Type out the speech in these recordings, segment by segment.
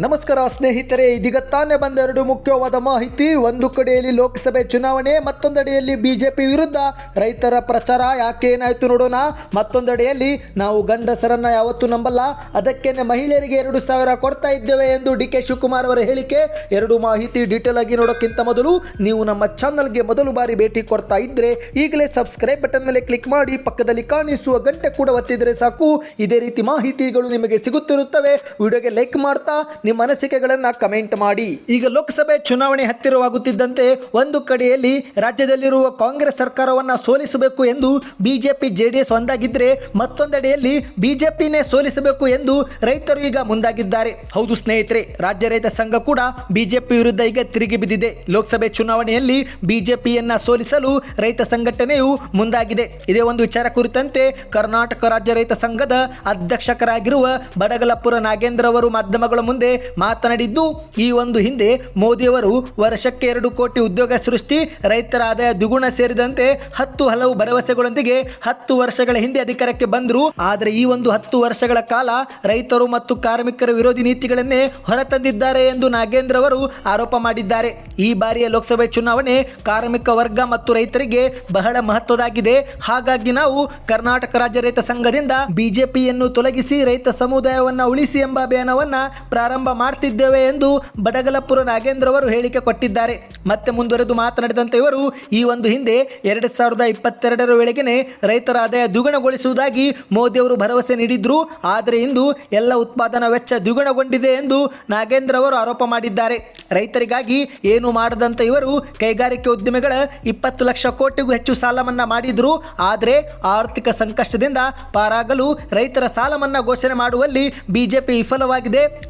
ನಮಸ್ಕಾರ ಸ್ನೇಹಿತರೆ ಇದೀಗ ತಾನೇ ಬಂದ ಎರಡು ಮುಖ್ಯವಾದ ಮಾಹಿತಿ. ಒಂದು ಕಡೆಯಲ್ಲಿ ಲೋಕಸಭೆ ಚುನಾವಣೆ, ಮತ್ತೊಂದೆಡೆಯಲ್ಲಿ ಬಿಜೆಪಿ ವಿರುದ್ಧ ರೈತರ ಪ್ರಚಾರ. ಯಾಕೆ ಏನಾಯ್ತು ನೋಡೋಣ. ಮತ್ತೊಂದೆಡೆಯಲ್ಲಿ ನಾವು ಗಂಡಸರನ್ನ ಯಾವತ್ತೂ ನಂಬಲ್ಲ. ಅದಕ್ಕೇನೆ ಮಹಿಳೆಯರಿಗೆ ಎರಡು ಸಾವಿರ ಕೊಡ್ತಾ ಇದ್ದೇವೆ ಎಂದು ಡಿ ಕೆ ಶಿವಕುಮಾರ್ ಅವರ ಹೇಳಿಕೆ. ಎರಡು ಮಾಹಿತಿ ಡೀಟೇಲ್ ಆಗಿ ನೋಡೋಕ್ಕಿಂತ ಮೊದಲು ನೀವು ನಮ್ಮ ಚಾನಲ್ಗೆ ಮೊದಲು ಬಾರಿ ಭೇಟಿ ಕೊಡ್ತಾ ಇದ್ರೆ ಈಗಲೇ ಸಬ್ಸ್ಕ್ರೈಬ್ ಬಟನ್ ಮೇಲೆ ಕ್ಲಿಕ್ ಮಾಡಿ, ಪಕ್ಕದಲ್ಲಿ ಕಾಣಿಸುವ ಗಂಟೆ ಕೂಡ ಒತ್ತಿದ್ರೆ ಸಾಕು. ಇದೇ ರೀತಿ ಮಾಹಿತಿಗಳು ನಿಮಗೆ ಸಿಗುತ್ತಿರುತ್ತವೆ. ವಿಡಿಯೋಗೆ ಲೈಕ್ ಮಾಡ್ತಾ ನಿಮ್ಮ ಅನಿಸಿಕೆಗಳನ್ನ ಕಮೆಂಟ್ ಮಾಡಿ. ಈಗ ಲೋಕಸಭೆ ಚುನಾವಣೆ ಹತ್ತಿರವಾಗುತ್ತಿದ್ದಂತೆ ಒಂದು ಕಡೆಯಲ್ಲಿ ರಾಜ್ಯದಲ್ಲಿರುವ ಕಾಂಗ್ರೆಸ್ ಸರ್ಕಾರವನ್ನ ಸೋಲಿಸಬೇಕು ಎಂದು ಬಿಜೆಪಿ ಜೆಡಿಎಸ್ ಒಂದಾಗಿದ್ರೆ ಮತ್ತೊಂದೆಡೆಯಲ್ಲಿ ಬಿಜೆಪಿನೇ ಸೋಲಿಸಬೇಕು ಎಂದು ರೈತರು ಈಗ ಮುಂದಾಗಿದ್ದಾರೆ. ಹೌದು ಸ್ನೇಹಿತರೆ, ರಾಜ್ಯ ರೈತ ಸಂಘ ಕೂಡ ಬಿಜೆಪಿ ವಿರುದ್ಧ ಈಗ ತಿರುಗಿ ಬಿದ್ದಿದೆ. ಲೋಕಸಭೆ ಚುನಾವಣೆಯಲ್ಲಿ ಬಿಜೆಪಿಯನ್ನ ಸೋಲಿಸಲು ರೈತ ಸಂಘಟನೆಯು ಮುಂದಾಗಿದೆ. ಇದೇ ಒಂದು ವಿಚಾರ ಕುರಿತಂತೆ ಕರ್ನಾಟಕ ರಾಜ್ಯ ರೈತ ಸಂಘದ ಅಧ್ಯಕ್ಷಕರಾಗಿರುವ ಬಡಗಲಪುರ ನಾಗೇಂದ್ರ ಅವರು ಮಾಧ್ಯಮಗಳ ಮುಂದೆ ಮಾತನಾಡಿದ್ದು, ಈ ಒಂದು ಹಿಂದೆ ಮೋದಿಯವರು ವರ್ಷಕ್ಕೆ ಎರಡು ಕೋಟಿ ಉದ್ಯೋಗ ಸೃಷ್ಟಿ ರೈತರ ಆದಾಯ ದ್ವಿಗುಣ ಸೇರಿದಂತೆ ಹತ್ತು ಹಲವು ಭರವಸೆಗಳೊಂದಿಗೆ ಹತ್ತು ವರ್ಷಗಳ ಹಿಂದೆ ಅಧಿಕಾರಕ್ಕೆ ಬಂದರು. ಆದರೆ ಈ ಒಂದು ಹತ್ತು ವರ್ಷಗಳ ಕಾಲ ರೈತರು ಮತ್ತು ಕಾರ್ಮಿಕರ ವಿರೋಧಿ ನೀತಿಗಳನ್ನೇ ಹೊರತಂದಿದ್ದಾರೆ ಎಂದು ನಾಗೇಂದ್ರ ಅವರು ಆರೋಪ ಮಾಡಿದ್ದಾರೆ. ಈ ಬಾರಿಯ ಲೋಕಸಭೆ ಚುನಾವಣೆ ಕಾರ್ಮಿಕ ವರ್ಗ ಮತ್ತು ರೈತರಿಗೆ ಬಹಳ ಮಹತ್ವದಾಗಿದೆ. ಹಾಗಾಗಿ ನಾವು ಕರ್ನಾಟಕ ರಾಜ್ಯ ರೈತ ಸಂಘದಿಂದ ಬಿಜೆಪಿಯನ್ನು ತೊಲಗಿಸಿ ರೈತ ಸಮುದಾಯವನ್ನ ಉಳಿಸಿ ಎಂಬ ಅಭಿಯಾನವನ್ನು ಪ್ರಾರಂಭ ಮಾಡ್ತಿದ್ದೇವೆ ಎಂದು ಬಡಗಲಪುರ ನಾಗೇಂದ್ರ ಅವರು ಹೇಳಿಕೆ ಕೊಟ್ಟಿದ್ದಾರೆ. ಮತ್ತೆ ಮುಂದುವರೆದು ಮಾತನಾಡಿದಂತೆ ಇವರು, ಈ ಒಂದು ಹಿಂದೆ ಎರಡು ಸಾವಿರದ ಇಪ್ಪತ್ತೆರಡರ ವೇಳೆಗೆ ರೈತರ ಆದಾಯ ದ್ವಿಗುಣಗೊಳಿಸುವುದಾಗಿ ಮೋದಿ ಅವರು ಭರವಸೆ ನೀಡಿದ್ರು. ಆದರೆ ಇಂದು ಎಲ್ಲ ಉತ್ಪಾದನಾ ವೆಚ್ಚ ದ್ವಿಗುಣಗೊಂಡಿದೆ ಎಂದು ನಾಗೇಂದ್ರ ಅವರು ಆರೋಪ ಮಾಡಿದ್ದಾರೆ. ರೈತರಿಗಾಗಿ ಏನು ಮಾಡದಂತ ಇವರು, ಕೈಗಾರಿಕೆ ಉದ್ಯಮಿಗಳ ಇಪ್ಪತ್ತು ಲಕ್ಷ ಕೋಟಿಗೂ ಹೆಚ್ಚು ಸಾಲ ಮನ್ನಾ ಮಾಡಿದ್ರು. ಆದರೆ ಆರ್ಥಿಕ ಸಂಕಷ್ಟದಿಂದ ಪಾರಾಗಲು ರೈತರ ಸಾಲ ಮನ್ನಾ ಘೋಷಣೆ ಮಾಡುವಲ್ಲಿ ಬಿಜೆಪಿ ವಿಫಲವಾಗಿದೆ.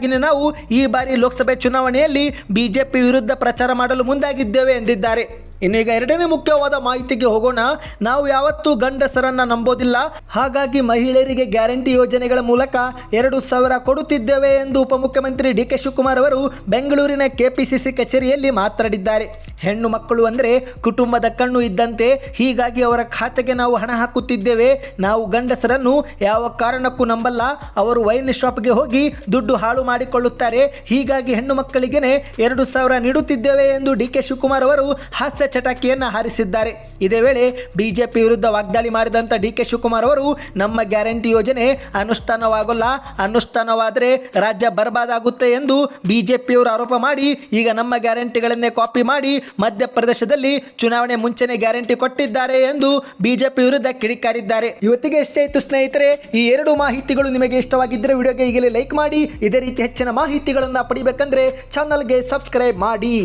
ಅದಕ್ಕಾಗಿಯೇ ನಾವು ಈ ಬಾರಿ ಲೋಕಸಭೆ ಚುನಾವಣೆಯಲ್ಲಿ ಬಿಜೆಪಿ ವಿರುದ್ಧ ಪ್ರಚಾರ ಮಾಡಲು ಮುಂದಾಗಿದ್ದೇವೆ ಎಂದಿದ್ದಾರೆ. ಇನ್ನು ಈಗ ಎರಡನೇ ಮುಖ್ಯವಾದ ಮಾಹಿತಿಗೆ ಹೋಗೋಣ. ನಾವು ಯಾವತ್ತೂ ಗಂಡಸರನ್ನ ನಂಬೋದಿಲ್ಲ. ಹಾಗಾಗಿ ಮಹಿಳೆಯರಿಗೆ ಗ್ಯಾರಂಟಿ ಯೋಜನೆಗಳ ಮೂಲಕ ಎರಡು ಸಾವಿರ ಕೊಡುತ್ತಿದ್ದೇವೆ ಎಂದು ಉಪಮುಖ್ಯಮಂತ್ರಿ ಡಿ ಕೆ ಶಿವಕುಮಾರ್ ಅವರು ಬೆಂಗಳೂರಿನ ಕೆಪಿಸಿಸಿ ಕಚೇರಿಯಲ್ಲಿ ಮಾತನಾಡಿದ್ದಾರೆ. ಹೆಣ್ಣು ಮಕ್ಕಳು ಅಂದರೆ ಕುಟುಂಬದ ಕಣ್ಣು ಇದ್ದಂತೆ, ಹೀಗಾಗಿ ಅವರ ಖಾತೆಗೆ ನಾವು ಹಣ ಹಾಕುತ್ತಿದ್ದೇವೆ. ನಾವು ಗಂಡಸರನ್ನು ಯಾವ ಕಾರಣಕ್ಕೂ ನಂಬಲ್ಲ. ಅವರು ವೈನ್ ಶಾಪ್ಗೆ ಹೋಗಿ ದುಡ್ಡು ಹಾಳು ಮಾಡಿಕೊಳ್ಳುತ್ತಾರೆ. ಹೀಗಾಗಿ ಹೆಣ್ಣು ಮಕ್ಕಳಿಗೇನೆ ಎರಡು ಸಾವಿರ ನೀಡುತ್ತಿದ್ದೇವೆ ಎಂದು ಡಿ ಕೆ ಶಿವಕುಮಾರ್ ಅವರು ಹಾಸ್ಯ ಚಟಾಕಿಯನ್ನು ಹಾರಿಸಿದ್ದಾರೆ. ಇದೇ ವೇಳೆ ಬಿಜೆಪಿ ವಿರುದ್ಧ ವಾಗ್ದಾಳಿ ಮಾಡಿದಂಥ ಡಿ ಕೆ ಶಿವಕುಮಾರ್ ಅವರು, ನಮ್ಮ ಗ್ಯಾರಂಟಿ ಯೋಜನೆ ಅನುಷ್ಠಾನವಾಗಲ್ಲ. ಅನುಷ್ಠಾನವಾದರೆ ರಾಜ್ಯ ಬರ್ಬಾದಾಗುತ್ತೆ ಎಂದು ಬಿಜೆಪಿಯವರು ಆರೋಪ ಮಾಡಿ, ಈಗ ನಮ್ಮ ಗ್ಯಾರಂಟಿಗಳನ್ನೇ ಕಾಪಿ ಮಾಡಿ ಮಧ್ಯಪ್ರದೇಶದಲ್ಲಿ ಚುನಾವಣೆ ಮುಂಚೆನೆ ಗ್ಯಾರಂಟಿ ಕೊಟ್ಟಿದ್ದಾರೆ ಎಂದು ಬಿಜೆಪಿ ವಿರುದ್ಧ ಕಿಡಿಕಾರಿದ್ದಾರೆ. ಇವತ್ತಿಗೆ ಎಷ್ಟೇ ಇತ್ತು ಸ್ನೇಹಿತರೆ, ಈ ಎರಡು ಮಾಹಿತಿಗಳು ನಿಮಗೆ ಇಷ್ಟವಾಗಿದ್ದರೆ ವಿಡಿಯೋಗೆ ಈಗಲೇ ಲೈಕ್ ಮಾಡಿ, ಇದೇ ರೀತಿ ಹೆಚ್ಚಿನ ಮಾಹಿತಿಗಳನ್ನು ಪಡಿಬೇಕಂದ್ರೆ ಚಾನಲ್ಗೆ ಸಬ್ಸ್ಕ್ರೈಬ್ ಮಾಡಿ.